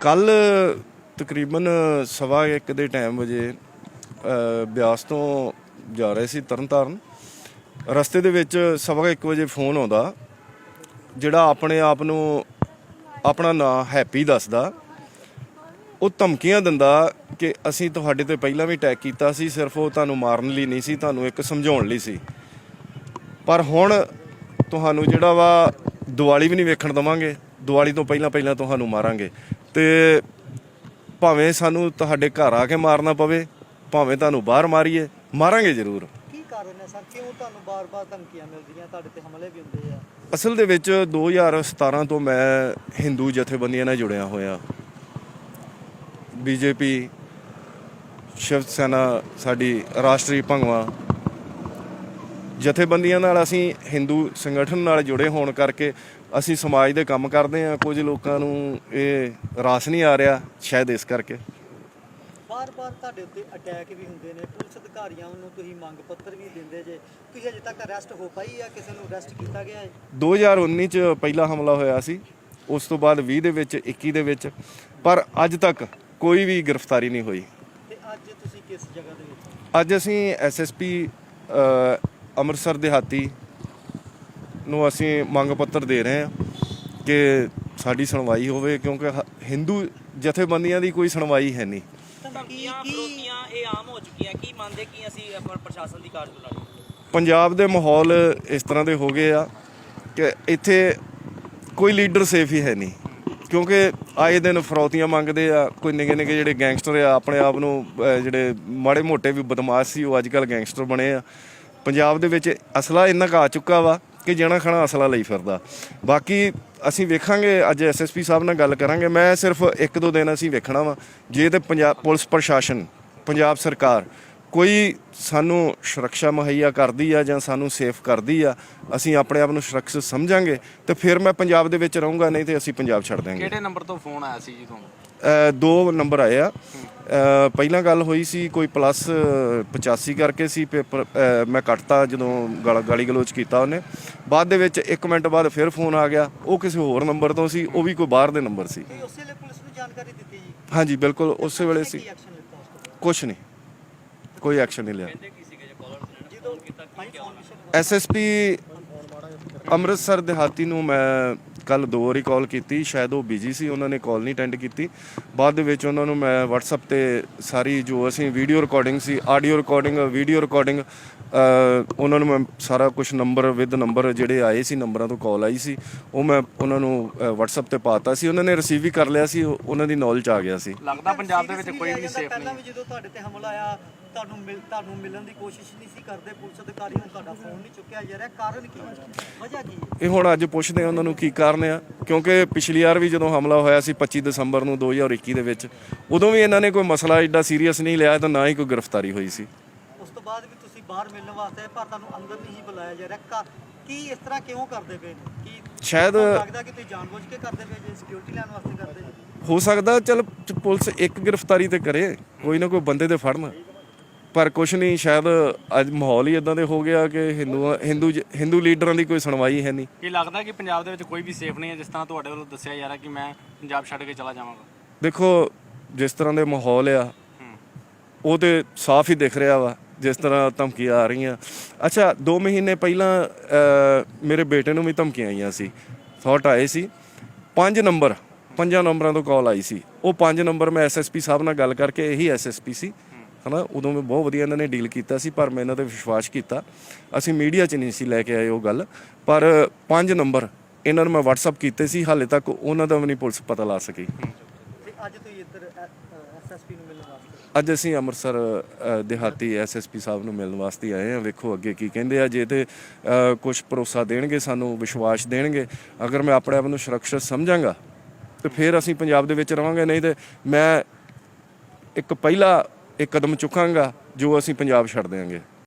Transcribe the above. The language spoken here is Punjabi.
ਕੱਲ ਤਕਰੀਬਨ ਸਵਾ ਇੱਕ ਦੇ ਟਾਈਮ ਵਜੇ ਬਿਆਸ ਤੋਂ ਜਾ ਰਹੇ ਸੀ ਤਰਨਤਾਰਨ। ਰਸਤੇ ਦੇ ਵਿੱਚ ਸਵਾ ਇੱਕ ਵਜੇ ਫੋਨ ਆਉਂਦਾ, ਜਿਹੜਾ ਆਪਣੇ ਆਪ ਨੂੰ ਆਪਣਾ ਨਾਂ ਹੈਪੀ ਦੱਸਦਾ। ਉਹ ਧਮਕੀਆਂ ਦਿੰਦਾ ਕਿ ਅਸੀਂ ਤੁਹਾਡੇ ਤੇ ਪਹਿਲਾਂ ਵੀ ਅਟੈਕ ਕੀਤਾ ਸੀ, ਸਿਰਫ ਉਹ ਤੁਹਾਨੂੰ ਮਾਰਨ ਲਈ ਨਹੀਂ ਸੀ, ਤੁਹਾਨੂੰ ਇੱਕ ਸਮਝਾਉਣ ਲਈ ਸੀ। ਪਰ ਹੁਣ ਤੁਹਾਨੂੰ ਜਿਹੜਾ ਵਾ ਦੀਵਾਲੀ ਵੀ ਨਹੀਂ ਵੇਖਣ ਦਵਾਂਗੇ, ਦੀਵਾਲੀ ਤੋਂ ਪਹਿਲਾਂ ਪਹਿਲਾਂ ਤੁਹਾਨੂੰ ਮਾਰਾਂਗੇ। ਤੇ ਭਾਵੇਂ ਸਾਨੂੰ ਤੁਹਾਡੇ ਘਰ ਆ ਕੇ ਮਾਰਨਾ ਪਵੇ ਭਾਵੇਂ ਤੁਹਾਨੂੰ ਬਾਹਰ ਮਾਰੀਏ ਮਾਰਾਂਗੇ ਜ਼ਰੂਰ। ਕੀ ਕਾਰਨ ਹੈ ਸਰ? ਕਿਉਂ ਤੁਹਾਨੂੰ ਬਾਰ-ਬਾਰ ਧਮਕੀਆਂ ਮਿਲਦੀਆਂ ਤੁਹਾਡੇ ਤੇ ਹਮਲੇ ਵੀ ਹੁੰਦੇ ਆ। ਅਸਲ ਦੇ ਵਿੱਚ 2017 ਤੋਂ ਮੈਂ ਹਿੰਦੂ ਜਥੇਬੰਦੀਆਂ ਨਾਲ ਜੁੜਿਆ ਹੋਇਆ। ਬੀਜੇਪੀ ਸ਼ਿਵ ਸੈਨਾ ਸਾਡੀ ਰਾਸ਼ਟਰੀ ਭੰਗਵਾ। ਜਥੇਬੰਦੀਆਂ ਨਾਲ ਅਸੀਂ ਹਿੰਦੂ ਸੰਗਠਨ ਨਾਲ ਜੁੜੇ ਹੋਣ ਕਰਕੇ ਅਸੀਂ ਸਮਾਜ ਦੇ ਕੰਮ ਕਰਦੇ ਹਾਂ ਕੁਝ ਲੋਕਾਂ ਨੂੰ ਇਹ ਰਾਸ ਨਹੀਂ ਆ ਰਿਹਾ ਸ਼ਾਇਦ ਇਸ ਕਰਕੇ। ਬਾਰ-ਬਾਰ ਤੁਹਾਡੇ ਉੱਤੇ ਅਟੈਕ ਵੀ ਹੁੰਦੇ ਨੇ ਪੁਲਿਸ ਅਧਿਕਾਰੀਆਂ ਨੂੰ ਤੁਸੀਂ ਮੰਗ ਪੱਤਰ ਵੀ ਦਿੰਦੇ ਜੇ। ਤੁਸੀਂ ਅਜੇ ਤੱਕ ਅਰੈਸਟ ਹੋ ਪਾਈ ਆ ਕਿਸੇ ਨੂੰ ਅਰੈਸਟ ਕੀਤਾ ਗਿਆ ਹੈ? 2019 ਚ ਪਹਿਲਾ ਹਮਲਾ ਹੋਇਆ ਸੀ ਉਸ ਤੋਂ ਬਾਅਦ 20 ਦੇ ਵਿੱਚ 21 ਦੇ ਵਿੱਚ ਪਰ ਅੱਜ ਤੱਕ ਕੋਈ ਵੀ ਗ੍ਰਿਫਤਾਰੀ ਨਹੀਂ ਹੋਈ। ਤੇ ਅੱਜ ਤੁਸੀਂ ਕਿਸ ਜਗ੍ਹਾ ਦੇ ਵਿੱਚ ਅੱਜ ਅਸੀਂ ਐਸਐਸਪੀ ਅੰਮ੍ਰਿਤਸਰ ਦਿਹਾਤੀ ਨੂੰ ਅਸੀਂ ਮੰਗ ਪੱਤਰ ਦੇ ਰਹੇ ਹਾਂ ਕਿ ਸਾਡੀ ਸੁਣਵਾਈ ਹੋਵੇ ਕਿਉਂਕਿ ਹ- ਹਿੰਦੂ ਜਥੇਬੰਦੀਆਂ ਦੀ ਕੋਈ ਸੁਣਵਾਈ ਹੈ ਨਹੀਂ। ਧਮਕੀਆਂ ਫਰੋਤੀਆਂ ਇਹ ਆਮ ਹੋ ਚੁੱਕੀਆਂ ਕੀ ਮੰਨਦੇ ਕੀ ਅਸੀਂ ਆਪਣਾ ਪ੍ਰਸ਼ਾਸਨ ਦੀ ਕਾਰਜਕੁਲਾਰੀ ਪੰਜਾਬ ਦੇ ਮਾਹੌਲ ਇਸ ਤਰ੍ਹਾਂ ਦੇ ਹੋ ਗਏ ਆ ਕਿ ਇੱਥੇ ਕੋਈ ਲੀਡਰ ਸੇਫ ਹੀ ਹੈ ਨਹੀਂ। ਕਿਉਂਕਿ ਆਏ ਦਿਨ ਫਰੌਤੀਆਂ ਮੰਗਦੇ ਆ ਕੋਈ ਨਿੱਕੇ ਨਿੱਕੇ ਜਿਹੜੇ ਗੈਂਗਸਟਰ ਆ ਆਪਣੇ ਆਪ ਨੂੰ ਅਹ, ਜਿਹੜੇ ਮਾੜੇ ਮੋਟੇ ਵੀ ਬਦਮਾਸ਼ ਸੀ ਉਹ ਅੱਜ ਕੱਲ ਗੈਂਗਸਟਰ ਬਣੇ ਆ। ਪੰਜਾਬ ਦੇ ਵਿੱਚ ਅਸਲਾ ਇੰਨਾ ਕੁ ਆ ਚੁੱਕਾ ਵਾ ਕਿ ਜਣਾ ਖਾਣਾ ਅਸਲਾ ਲਈ ਫਿਰਦਾ। ਬਾਕੀ ਅਸੀਂ ਵੇਖਾਂਗੇ, ਅੱਜ ਐਸਐਸਪੀ ਸਾਹਿਬ ਨਾਲ ਗੱਲ ਕਰਾਂਗੇ। ਮੈਂ ਸਿਰਫ ਇੱਕ ਦੋ ਦਿਨ ਅਸੀਂ ਵੇਖਣਾ ਵਾ, ਜੇ ਤੇ ਪੰਜਾਬ ਪੁਲਿਸ ਪ੍ਰਸ਼ਾਸਨ, ਪੰਜਾਬ ਸਰਕਾਰ ਕੋਈ ਸਾਨੂੰ ਸੁਰੱਖਿਆ ਮੁਹੱਈਆ ਕਰਦੀ ਆ ਜਾਂ ਸਾਨੂੰ ਸੇਫ ਕਰਦੀ ਆ ਅਸੀਂ ਆਪਣੇ ਆਪ ਨੂੰ ਸੁਰੱਖਿਅਤ ਸਮਝਾਂਗੇ ਤੇ ਫਿਰ ਮੈਂ ਪੰਜਾਬ ਦੇ ਵਿੱਚ ਰਹੂੰਗਾ ਨਹੀਂ ਤੇ ਅਸੀਂ ਪੰਜਾਬ ਛੱਡ ਦਾਂਗੇ ਕਿਹੜੇ ਨੰਬਰ ਤੋਂ ਫੋਨ ਆਇਆ ਸੀ ਜੀ ਤੁਹਾਨੂੰ? ਅ, ਦੋ ਨੰਬਰ ਆਏ ਆ। ਅ, ਪਹਿਲਾਂ ਗੱਲ ਹੋਈ ਸੀ ਕੋਈ ਪਲੱਸ 85 ਕਰਕੇ ਸੀ ਪੇਪਰ ਮੈਂ ਕੱਟਤਾ ਜਦੋਂ ਗਾਲ- ਗਾਲੀ ਗਲੋਚ ਕੀਤਾ ਉਹਨੇ। ਬਾਅਦ ਦੇ ਵਿੱਚ 1 ਮਿੰਟ ਬਾਅਦ ਫਿਰ ਫੋਨ ਆ ਗਿਆ ਉਹ ਕਿਸੇ ਹੋਰ ਨੰਬਰ ਤੋਂ ਸੀ ਉਹ ਵੀ ਕੋਈ ਬਾਹਰ ਦੇ ਨੰਬਰ ਸੀ। ਉਸੇ ਵੇਲੇ ਪੁਲਿਸ ਨੂੰ ਜਾਣਕਾਰੀ ਦਿੱਤੀ ਜੀ? ਹਾਂਜੀ ਬਿਲਕੁਲ ਉਸੇ ਵੇਲੇ ਸੀ। ਕੀ ਐਕਸ਼ਨ ਲਿੱਤਾ ਉਸ ਤੋਂ ਬਾਅਦ? ਕੁਝ ਨਹੀਂ। ਕੋਈ ਐਕਸ਼ਨ ਨਹੀਂ ਲਿਆ। ਐਸਐਸਪੀ ਅੰਮ੍ਰਿਤਸਰ ਦਿਹਾਤੀ ਨੂੰ ਮੈਂ ਕੱਲ ਦੋ ਵਾਰੀ ਕਾਲ ਕੀਤੀ ਸ਼ਾਇਦ ਉਹ ਬਿਜ਼ੀ ਸੀ ਉਹਨਾਂ ਨੇ ਕਾਲ ਨਹੀਂ ਅਟੈਂਡ ਕੀਤੀ। ਬਾਅਦ ਦੇ ਵਿੱਚ ਉਹਨਾਂ ਨੂੰ ਮੈਂ WhatsApp ਤੇ ਸਾਰੀ ਜੋ ਅਸੀਂ ਵੀਡੀਓ ਰਿਕਾਰਡਿੰਗ ਸੀ ਆਡੀਓ ਰਿਕਾਰਡਿੰਗ ਵੀਡੀਓ ਰਿਕਾਰਡਿੰਗ ਉਹਨਾਂ ਨੂੰ ਮੈਂ ਸਾਰਾ ਕੁਝ ਨੰਬਰ ਵਿਦ ਨੰਬਰ ਜਿਹੜੇ ਆਏ ਸੀ ਨੰਬਰਾਂ ਤੋਂ ਕਾਲ ਆਈ ਸੀ ਉਹ ਮੈਂ ਉਹਨਾਂ ਨੂੰ WhatsApp ਤੇ ਪਾਤਾ ਸੀ। ਉਹਨਾਂ ਨੇ ਰਿਸੀਵ ਵੀ ਕਰ ਲਿਆ ਸੀ ਉਹ- ਉਹਨਾਂ ਦੀ ਨੌਲੇਜ ਆ ਗਿਆ ਸੀ। ਲੱਗਦਾ ਪੰਜਾਬ ਦੇ ਵਿੱਚ ਕੋਈ ਵੀ ਸੇਫ ਪਹਿਲਾਂ ਨਹੀਂ ਵੀ ਜਦੋਂ ਤੁਹਾਡੇ ਤੇ ਹਮਲਾ ਆਇਆ ਤੁਹਾਨੂੰ ਮਿਲ ਤੁਹਾਨੂੰ ਮਿਲਣ ਦੀ ਕੋਸ਼ਿਸ਼ ਨਹੀਂ ਸੀ ਕਰਦੇ ਪੁਲਿਸ ਅਧਿਕਾਰੀ ਹੁਣ ਤੁਹਾਡਾ ਫੋਨ ਨਹੀਂ ਚੁੱਕਿਆ ਜਾ ਰਿਹਾ। ਕਾਰਨ ਕੀ ਹੈ ਵਜ੍ਹਾ ਕੀ ਹੈ? ਇਹ ਹੁਣ ਅੱਜ ਪੁੱਛਦੇ ਆ ਉਹਨਾਂ ਨੂੰ ਕੀ ਕਾਰਨ ਆ ਕਿਉਂਕਿ ਪਿਛਲੀ ਵਾਰ ਵੀ ਜਦੋਂ ਹਮਲਾ ਹੋਇਆ ਸੀ 25 ਦਸੰਬਰ ਨੂੰ 2021 ਦੇ ਵਿੱਚ ਉਦੋਂ ਵੀ ਇਹਨਾਂ ਨੇ ਕੋਈ ਮਸਲਾ ਐਡਾ ਸੀਰੀਅਸ ਨਹੀਂ ਲਿਆ ਤਾਂ ਨਾ ਹੀ ਕੋਈ ਗ੍ਰਿਫਤਾਰੀ ਹੋਈ ਸੀ। ਉਸ ਤੋਂ ਬਾਅਦ ਵੀ ਤੁਸੀਂ ਬਾਹਰ ਮਿਲਣ ਵਾਸਤੇ ਪਰ ਤੁਹਾਨੂੰ ਅੰਦਰ ਨਹੀਂ ਬੁਲਾਇਆ ਜਾ ਰਿਹਾ। ਕਾ- ਇਸ ਤਰ੍ਹਾਂ ਕਿਉਂ ਕਰਦੇ ਪਏ ਨੇ? ਕੀ ਸ਼ਾਇਦ ਲੱਗਦਾ ਕਿ ਤੁਸੀਂ ਜਾਣਬੁੱਝ ਕੇ ਕਰਦੇ ਪਏ ਜੇ ਸਿਕਿਉਰਿਟੀ ਲੈਣ ਵਾਸਤੇ ਕਰਦੇ ਹੋ ਸਕਦਾ ਚਲ ਪੁਲਿਸ ਇੱਕ ਗ੍ਰਿਫਤਾਰੀ ਤੇ ਕਰੇ ਕੋਈ ਨਾ ਕੋਈ ਬੰਦੇ ਤੇ ਫੜਨ। ਪਰ ਕੁਛ ਨਹੀਂ ਸ਼ਾਇਦ ਅੱਜ ਮਾਹੌਲ ਹੀ ਇਦਾਂ ਦੇ ਹੋ ਗਿਆ ਕਿ ਹਿੰਦੂ ਹਿੰਦੂ ਹਿੰਦੂ ਲੀਡਰਾਂ ਦੀ ਕੋਈ ਸੁਣਵਾਈ ਹੈ ਨਹੀਂ। ਕੀ ਲੱਗਦਾ ਕਿ ਪੰਜਾਬ ਦੇ ਵਿੱਚ ਕੋਈ ਵੀ ਸੇਫ ਨਹੀਂ ਹੈ ਜਿਸ ਤਰ੍ਹਾਂ ਤੁਹਾਡੇ ਵੱਲੋਂ ਦੱਸਿਆ ਜਾ ਰਿਹਾ ਕਿ ਮੈਂ ਪੰਜਾਬ ਛੱਡ ਕੇ ਚਲਾ ਜਾਵਾਂਗਾ? ਦੇਖੋ ਜਿਸ ਤਰ੍ਹਾਂ ਦੇ ਮਾਹੌਲ ਆ ਉਹ ਤੇ ਸਾਫ਼ ਹੀ ਦਿਖ ਰਿਹਾ ਵਾ ਜਿਸ ਤਰ੍ਹਾਂ ਧਮਕੀਆਂ ਆ ਰਹੀਆਂ। ਅੱਛਾ 2 ਮਹੀਨੇ ਪਹਿਲਾਂ ਮੇਰੇ ਬੇਟੇ ਨੂੰ ਵੀ ਧਮਕੀਆਂ ਆਈਆਂ ਸੀ। ਥਾਟ ਆਏ ਸੀ। ਪੰਜ ਨੰਬਰ ਪੰਜਾਂ ਨੰਬਰਾਂ ਤੋਂ ਕਾਲ ਆਈ ਸੀ। ਉਹ ਪੰਜ ਨੰਬਰ ਮੈਂ ਐਸਐਸਪੀ ਸਾਹਿਬ ਨਾਲ ਗੱਲ ਕਰਕੇ ਇਹੀ ਐਸਐਸਪੀ ਸੀ। ਹਨਾ ਉਦੋਂ ਵੀ ਬਹੁਤ ਵਧੀਆ ਇਹਨਾਂ ਨੇ ਡੀਲ ਕੀਤਾ ਸੀ ਪਰ ਮੈਂ ਇਹਨਾਂ ਤੇ ਵਿਸ਼ਵਾਸ ਕੀਤਾ। ਅਸੀਂ ਮੀਡੀਆ 'ਚ ਨਹੀਂ ਸੀ ਲੈ ਕੇ ਆਏ ਉਹ ਗੱਲ ਪਰ ਪੰਜ ਨੰਬਰ ਇਹਨਾਂ ਨੂੰ ਮੈਂ WhatsApp ਕੀਤੇ ਸੀ ਹਾਲੇ ਤੱਕ ਉਹਨਾਂ ਦਾ ਵੀ ਨਹੀਂ ਪੁਲਿਸ ਪਤਾ ਲਾ ਸਕੀ। ਅੱਜ ਤੁਸੀਂ ਇੱਧਰ ਐਸਐਸਪੀ ਨੂੰ ਮਿਲਣ ਵਾਸਤੇ ਅੱਜ ਅਸੀਂ ਅੰਮ੍ਰਿਤਸਰ ਦਿਹਾਤੀ ਐਸਐਸਪੀ ਸਾਹਿਬ ਨੂੰ ਮਿਲਣ ਵਾਸਤੇ ਆਏ ਹਾਂ। ਵੇਖੋ ਅੱਗੇ ਕੀ ਕਹਿੰਦੇ ਆ ਜੇ ਤੇ ਕੁਝ ਭਰੋਸਾ ਦੇਣਗੇ ਸਾਨੂੰ ਵਿਸ਼ਵਾਸ ਦੇਣਗੇ ਅਗਰ ਮੈਂ ਆਪਣੇ ਆਪ ਨੂੰ ਸੁਰੱਖਿਅਤ ਸਮਝਾਂਗਾ ਤੇ ਫਿਰ ਅਸੀਂ ਪੰਜਾਬ ਦੇ ਵਿੱਚ ਰਵਾਂਗੇ। ਨਹੀਂ ਤੇ ਮੈਂ ਇੱਕ ਪਹਿਲਾ ਇਹ ਕਦਮ ਚੁੱਕਾਂਗਾ ਜੋ ਅਸੀਂ ਪੰਜਾਬ ਛੱਡ ਦਿਆਂਗੇ।